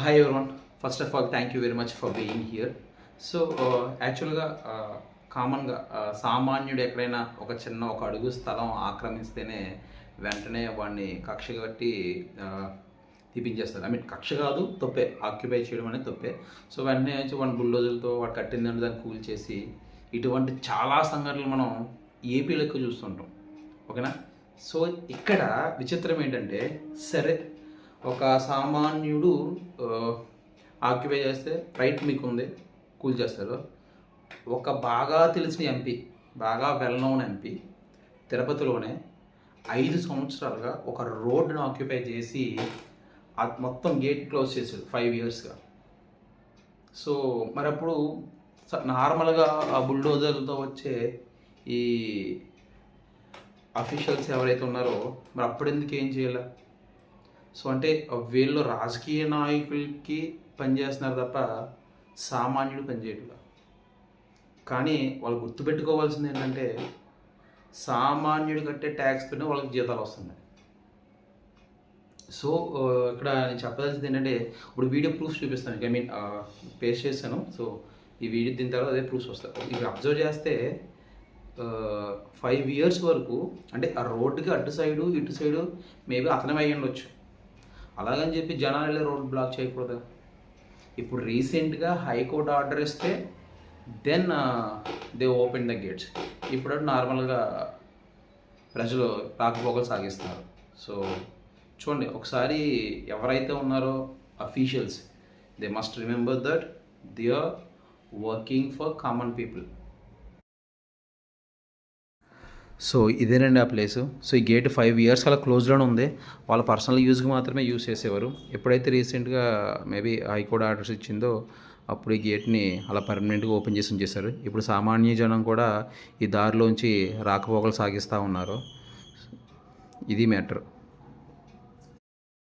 Hi everyone first of all thank you very much for being here so యాక్చువల్గా కామన్గా సామాన్యుడు ఎక్కడైనా ఒక చిన్న ఒక అడుగు స్థలం ఆక్రమిస్తేనే వెంటనే వాడిని కక్ష కట్టి తీపించేస్తారు. ఐ మీన్ కక్ష కాదు తొప్పే. ఆక్యుపై చేయడం అనేది తొప్పే. సో వెంటనే వచ్చి వాడిని బుల్డోజర్లతో వాడు కట్టిందని దాన్ని కూల్ చేసి ఇటువంటి చాలా సంఘటనలు మనం ఏపీలో ఎక్కువ చూస్తుంటాం. ఓకేనా? సో ఇక్కడ విచిత్రం ఏంటంటే సరే ఒక సామాన్యుడు ఆక్యుపై చేస్తే రైట్ మీకు ఉంది కూల్ చేస్తారు. ఒక బాగా తెలిసిన ఎంపీ బాగా వెల్ నోన్ ఎంపీ తిరుపతిలోనే ఐదు సంవత్సరాలుగా ఒక రోడ్డును ఆక్యుపై చేసి అది మొత్తం గేట్ క్లోజ్ చేశాడు ఫైవ్ ఇయర్స్గా సో మరి అప్పుడు నార్మల్గా ఆ బుల్డోజర్లతో వచ్చే ఈ అఫీషియల్స్ ఎవరైతే ఉన్నారో మరి అప్పుడు ఎందుకు ఏం చేయాలి? సో అంటే వీళ్ళు రాజకీయ నాయకులకి పనిచేస్తున్నారు తప్ప సామాన్యుడు పనిచేయట్లేదు కానీ వాళ్ళు గుర్తుపెట్టుకోవాల్సింది ఏంటంటే సామాన్యుడు కట్టే ట్యాక్స్తోనే వాళ్ళకి జీతాలు వస్తున్నాయి. సో ఇక్కడ నేను చెప్పదలసింది ఏంటంటే ఇప్పుడు వీడియో ప్రూఫ్స్ చూపిస్తాను. ఐ మీన్ పేస్ట్ చేశాను. సో ఈ వీడియో దీని తర్వాత అదే ప్రూఫ్స్ వస్తాయి. ఇవి అబ్జర్వ్ చేస్తే ఫైవ్ ఇయర్స్ వరకు అంటే ఆ రోడ్డుకి అటు సైడు ఇటు సైడు మేబీ అతనే అయ్యి ఉండొచ్చు. అలాగని చెప్పి జనాలు వెళ్ళి రోడ్ బ్లాక్ చేయకూడదు. ఇప్పుడు రీసెంట్గా హైకోర్టు ఆర్డర్ ఇస్తే then they open the gates ఇప్పుడు నార్మల్గా ప్రజలు రాకపోకలు సాగిస్తున్నారు. సో చూడండి ఒకసారి ఎవరైతే ఉన్నారో officials they must remember that they are working for common people so ఇదేనండి ఆ ప్లేసు. సో ఈ గేట్ ఫైవ్ ఇయర్స్ అలా క్లోజ్లోనే ఉంది. వాళ్ళ పర్సనల్ యూజ్కి మాత్రమే యూజ్ చేసేవారు. ఎప్పుడైతే రీసెంట్గా మేబీ హైకోర్టు ఆర్డర్స్ ఇచ్చిందో అప్పుడు ఈ గేట్ని అలా పర్మనెంట్గా ఓపెన్ చేసి ఉంచేశారు. ఇప్పుడు సామాన్య జనం కూడా ఈ దారిలోంచి రాకపోకలు సాగిస్తూ ఉన్నారు. ఇది మ్యాటర్.